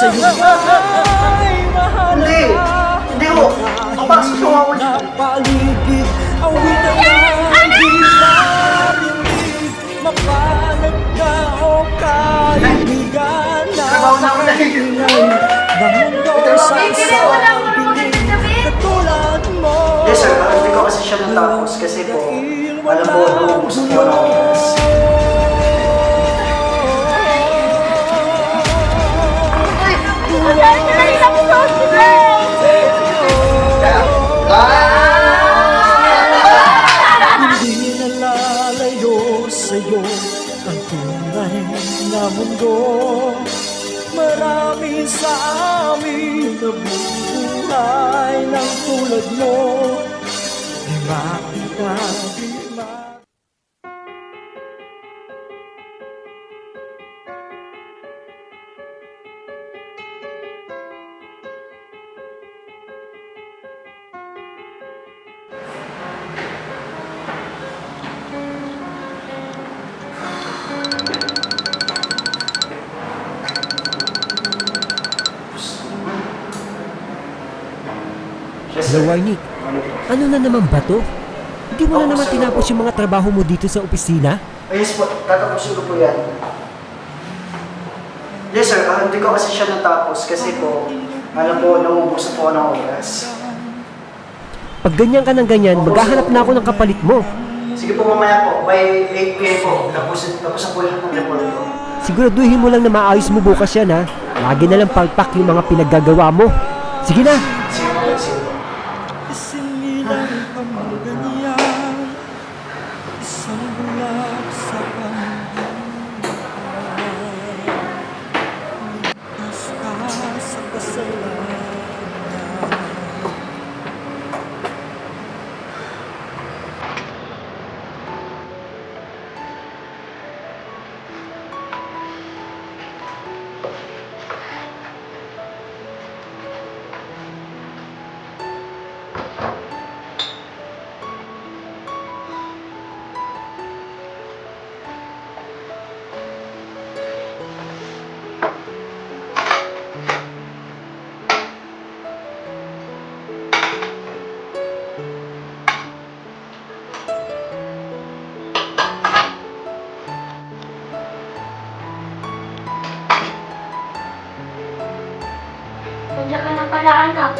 ay mahalaga Hindi! Hindi ho! Papasok na ako dito! Ang paligid, awitan na hindi marinig Mapalad na o kaibigan na Trabaho na. Ako mundo sa isang bingin Katulad mo Yes sir, hindi ko kasi siya natapos kasi po, alam mo, nauubos po ng oras. Hindi nalalayo sa'yo ang tunay na mundo Marami sa amin nabubuhay ng tulad mo. Di makita Warnick. Ano? Ano na naman ba to? Hindi mo na naman tinapos yung mga trabaho mo dito sa opisina? Yes po, tatapusin ko po yan. Yes sir, ah, hindi ko kasi siya natapos kasi po, alam po, nauubos po ako ng oras. Pag ganyan ka ng ganyan, maghahanap na ako ng kapalit mo. Sige po mamaya po, by 8 p.m. po, tapos, tapos na po lahat ng report ko. Siguraduhin mo lang na maayos mo bukas yan ha. Lagi na lang palpak yung mga pinaggagawa mo. Sige na! Sige Nandiyan ka na pala, anak.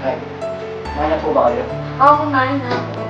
Ay, mahal po ba kayo? Oo, kumain na ako.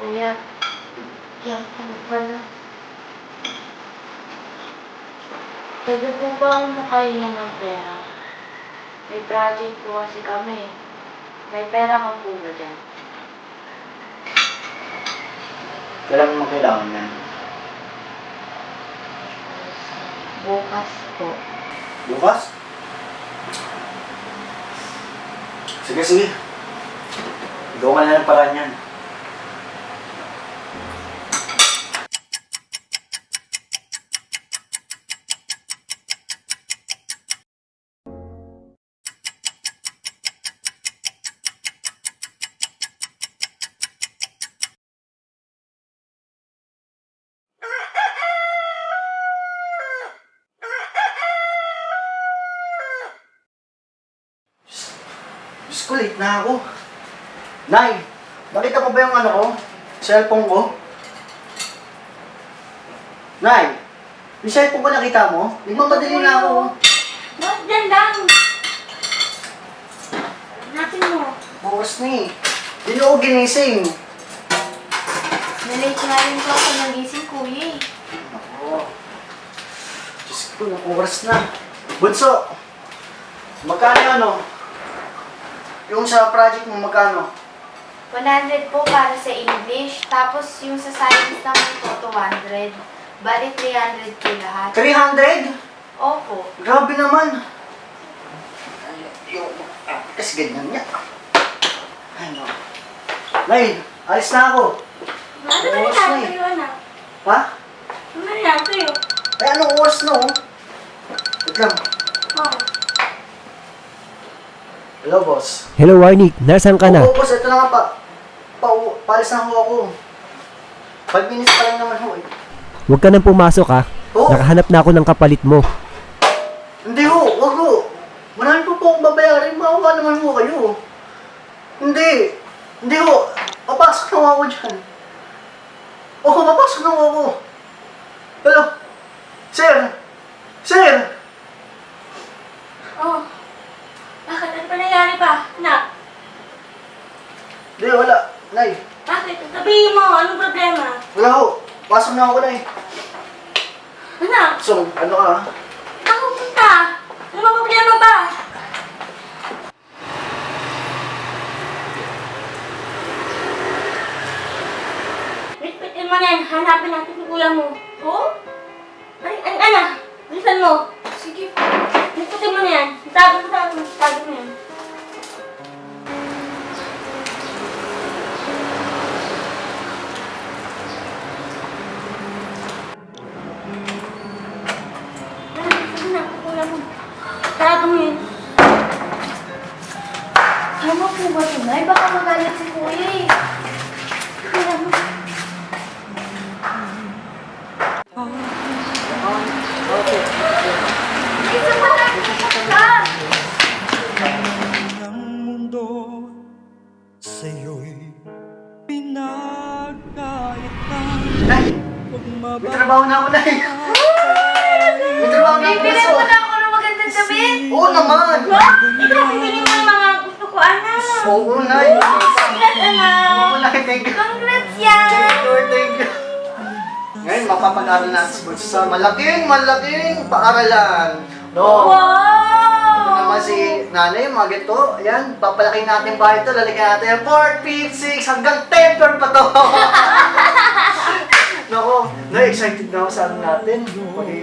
Kuya, yan po pala. Pwede po ba akong makahinga ng pera? May project po kasi kami. May pera ka po ba dyan? Kailangan mo kailangan yan. Bukas po. Bukas? Sige, sige. Gawa ka na ng paraan yan. Ko, late na ako. Nay, nakita mo ba yung ano ko? Cellphone ko? Nay, yung cellphone ko nakita mo? Nagmamadali na ako. Bakit dyan lang? Natin mo. Bukas na eh. Hindi na ako ginising. Nalate nga rin po ako nagising, kuya eh. Oo. Diyos ko, oras na. Bunso, magkano ano? Yung sa project mo, magkano? 100 po para sa English, tapos yung sa science naman po, 200. Bali, 300 po lahat. 300? Opo. Grabe naman. Ay, Yung, ah, kasi ganyan niya. Ano? Nay, alis na ako. Ano ba Oras na eh. sa'yo, anak? Ha? Ano nangyari sa'yo? Ay, anong oras na oh? Wait lang. Oh. Hello, boss. Hello Warnick, nasaan ka na? Oo, boss, ito na nga pa. Pa, palis na ho ako. 5 minutes pa lang naman ho eh. Huwag ka nang pumasok ha. Oo. Nakahanap na ako ng kapalit mo. Hindi ho, wag ho. Marami po po akong babayarin. Maawa naman ho kayo. Hindi. Hindi ho. Papasok na ho ako dyan. Oo, papasok na ho ako. Hello? Sir? Sir? Oh. Bakit? Ano pa nangyari pa? Anak? Hindi, wala. Nay, Bakit? Sabihin mo, anong problema? wala ho. Pasok na ako, Nay. Anak? So, ano ka? Ako punta. Ano ba problema ba? Bitbitin mo na yan. Hanapin natin si kuya mo. Oh? Ay, ay, ana. Bilisan mo. Sige po. Bitbitin mo na yan. Itago mo, itago mo. Itago mo yan. Ano, bilisan mo yan. Tama po ba ito, Nay? Baka magalit si Kuya eh. May trabaho na ako, Nay. May trabaho na ako. Bunso. mo na ako ng magandang damit! Oo naman. Ikaw, bibili mo yung mga gusto ko, anak! Oo, Nay. Congrats, anak! Oo, Nay. Thank you. Congrats yan! Thank you, thank you. Ngayon, mapapag-aral natin si Bunso sa malaking, malaking paaralan. No. Ito Wow! naman si nanay, mga ganito. Ayan, papalaking natin bahay ito. Lalagyan natin yung 4, 5, 6, hanggang 10 floor pa to. Nako, na-excited na ako sa ano natin. Maging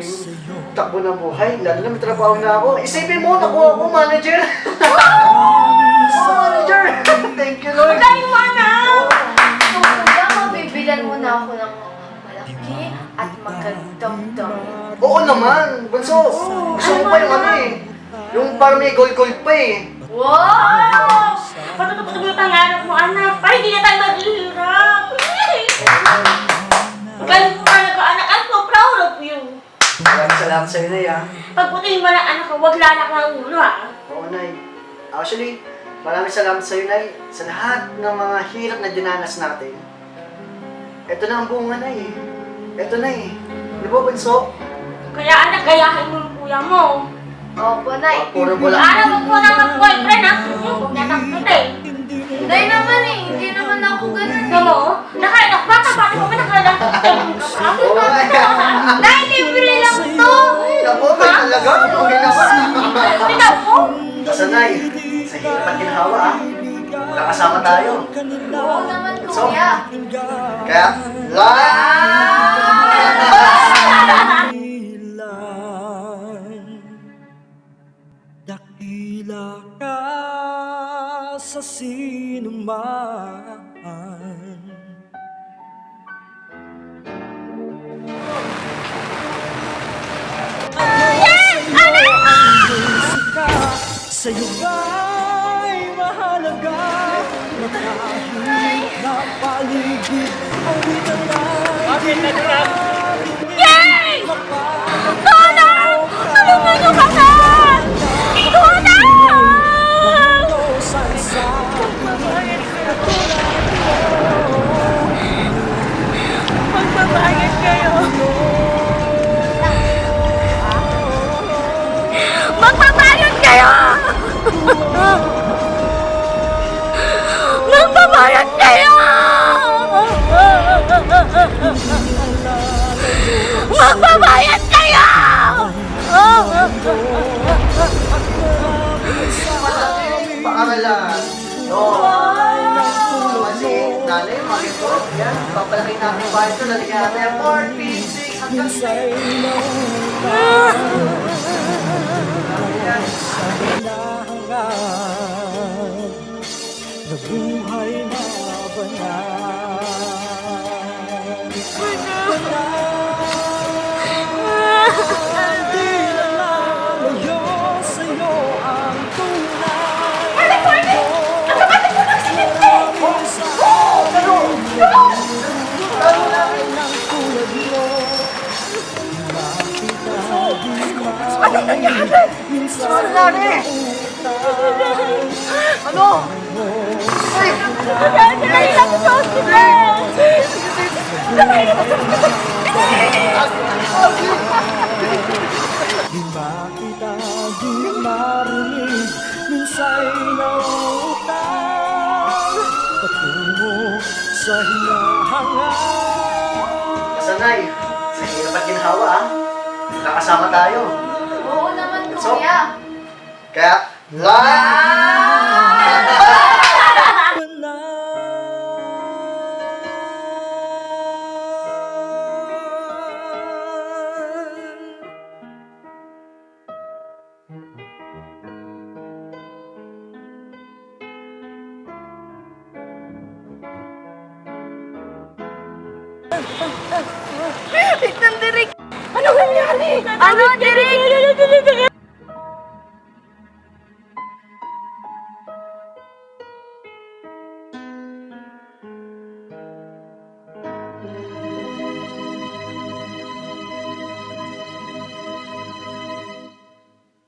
takbo ng buhay. Lalo na may trabaho na ako. Isipin mo, nakuha ako, manager. oh, manager. Thank you, Lord. Tayo mo! So, kuya, mabibilan mo na ako ng malaki at magandang damit. Oo naman, bunso. Gusto ko pa yung ano eh. Yung parang may gold-gold pa eh. Wow! Patutupos mo yung pangarap mo, anak. Para hindi na tayo maghihirap. Magaling mo talaga, anak. I'm so proud of you. Maraming salamat sa'yo na yan. Pagputihin mo ng anak ko, huwag lalak ng ulo, ah. Oo, Nay. Actually, maraming salamat sa'yo, Nay, sa lahat ng mga hirap na dinanas natin. Ito na ang bunga, Nay. Ito na eh. Di ba, Bunso? Kaya anak, gayahin mo yung kuya mo. Opo, Nay. Ah, Puro bula. Anak, huwag mo na mag-boyfriend, ha? Huwag na nakita eh. Nay naman eh, hindi naman ako ganun eh. mo, nakainak bata, mo ba nakainak? Oo, Nay. Nay, libre lang to! Ay, ako, may talaga. Okay na ba? Ikaw mo? Basta, Nay, sa hirap at ginhawa, ah. Magkakasama tayo. Oo naman, So, kuya. Kaya, la! sa sinuman Yes! Ano? Sa'yo ba'y mahalaga Matahimik na paligid Ang witang Bakit Yay! Tulong! Tulungan niyo kami! Paaralan. No. Kasi, nanay, mga ito, yan, papalaki natin yung bahay ito, lalagyan natin yung 4, 5, 6, hanggang 6. Hinahangaan na buhay na banal Ano nangyari? Minsan? Ano? Ay, Dali lang sa hospital! Di makita, di marinig Patungo sa hinahangaan Sanay, sa hirap at ginhawa, ah. Kakasama tayo. So- kuya. Kaya, Ano nangyari? Ano, Derek?